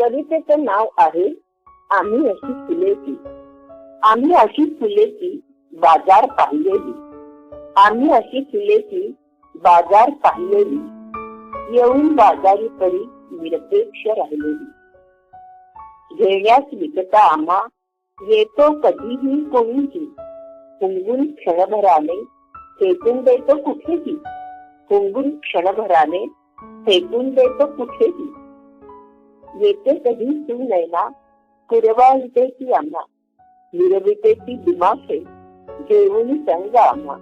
कवितेचं नाव आहे आम्ही अशी फुलेची. आम्ही अशी फुलेची बाजार पाहिलेली. आम्ही अशी फुलेची बाजार पाहिलेली. येऊन बाजारी परी निरपेक्ष राहिलेली. घेण्यास विकता आम्हा येतो कधीही कोणीही. हुंगून क्षणभराने फेकून देतो कुठेही. हुंगून क्षणभराने फेकून देतो कुठेही. येते कधी तू नैना कुरवाळते ती आम्हा. निरविते ती दिमाखे घेऊन संग आम्हा.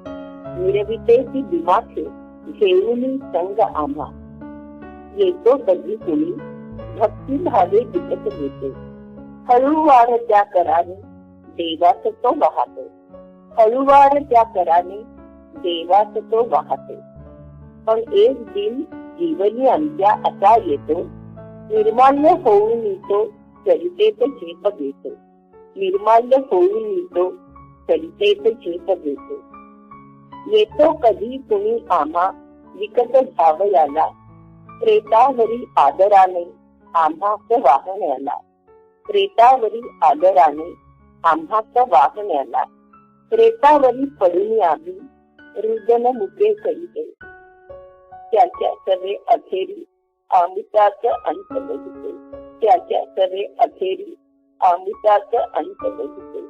निरविते ती दिमाखे घेऊन संग आम्हा. येतो कधी कुणी भक्ती भावे विकत घेते हळूवार त्या कराने देवास तो वाहतो. हळूवार त्या कराने देवास तो वाहतो. पण एक दिन जीवनी अंत्या असा येतो निर्माल्य होऊन येतो चरितेत झेप घेतो निर्माल्य होऊन येतो चरितेत झेप घेतो येतो कधी तुम्ही आम्हा विकत घ्यावयाला प्रेतावरी आदराने आम्हाच वाहण्याला प्रेतावरी आदराने आम्हाच वाहण्याला प्रेतावरी पडून आम्ही रुदन मुके करीते त्याच्या सगळे अखेरी अमृताच अंत बघिते त्याच्या सरे अखेरी अमृताच अंत बघिते